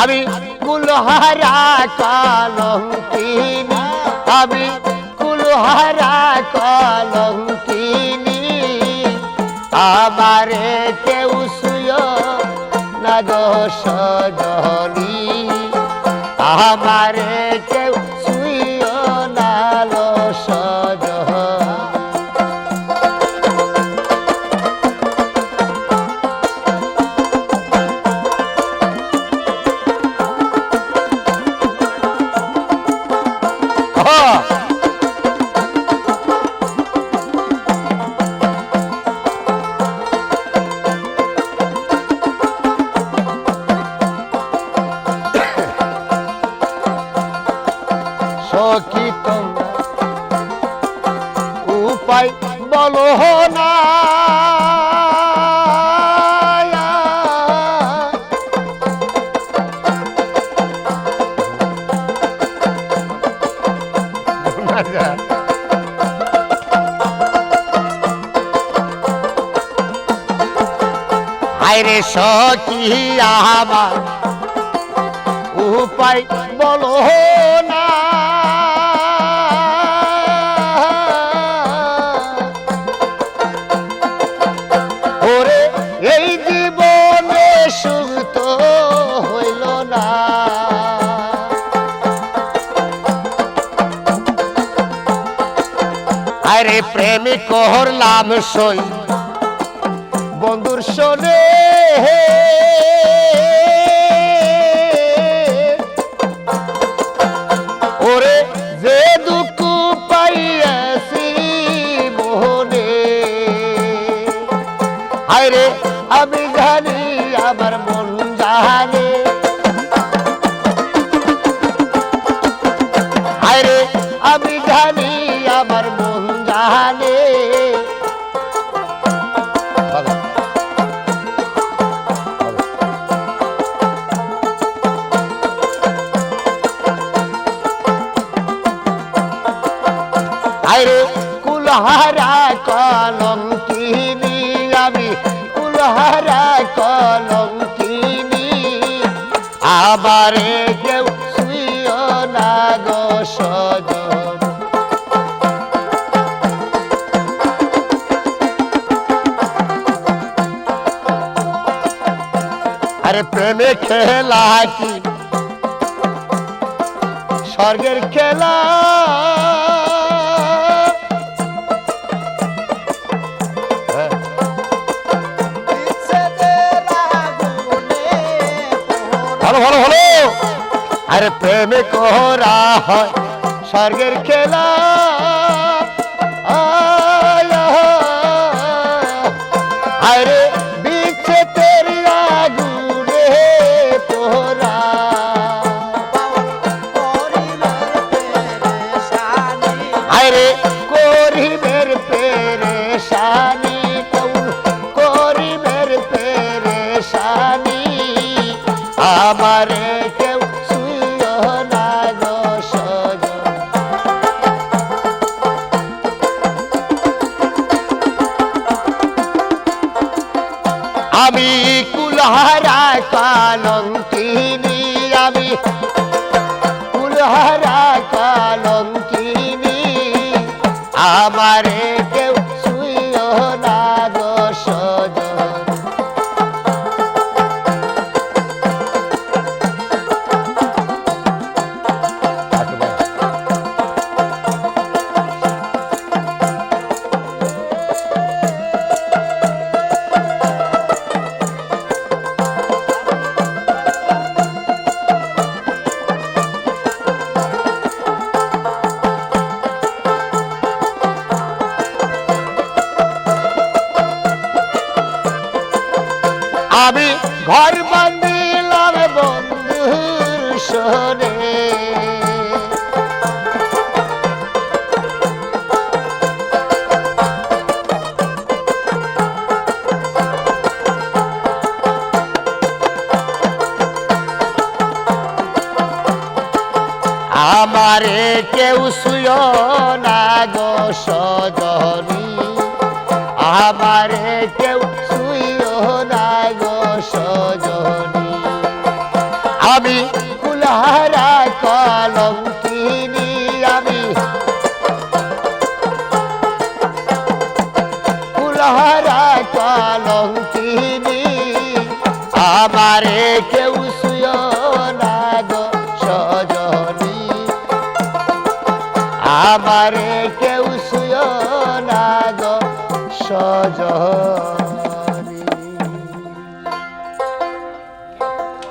আমি কুলহারা কলঙ্কিনী আমি কুলহারা কলঙ্কিনী। আমারে কেউ শুয় না দোষ আমারে উপায় বলো না। আরে সখী আমার উপায় বলো না। আরে প্রেমী করলাম সই। বন্ধুর দুঃখ পাইয়াছি আমার মন জানে আমি জানি আমার মন জানে আরে কুলহারা কলঙ্কিনী আমি কুলহারা কলঙ্কিনী আবারে কেউ শুইও না গো সজন। প্রেমে খেলা কি? স্বর্গের খেলা। হ্যাঁ। ভালো ভালো আরে প্রেমে করা হয়, স্বর্গের খেলা। আরে আমারে কেউ আমি কুলহারা কালঙ্কিনী আমি কুলহারা কালঙ্কিনী। আমারে আমি ঘর বান্ধিলাম বন্ধুর সরে আমারে কেউ শুয় না গো সজনী। আমারে কেউ চেহারা কলঙ্কিনি আমারে কেউ শুয় না গো কেউ শুয় সজনী।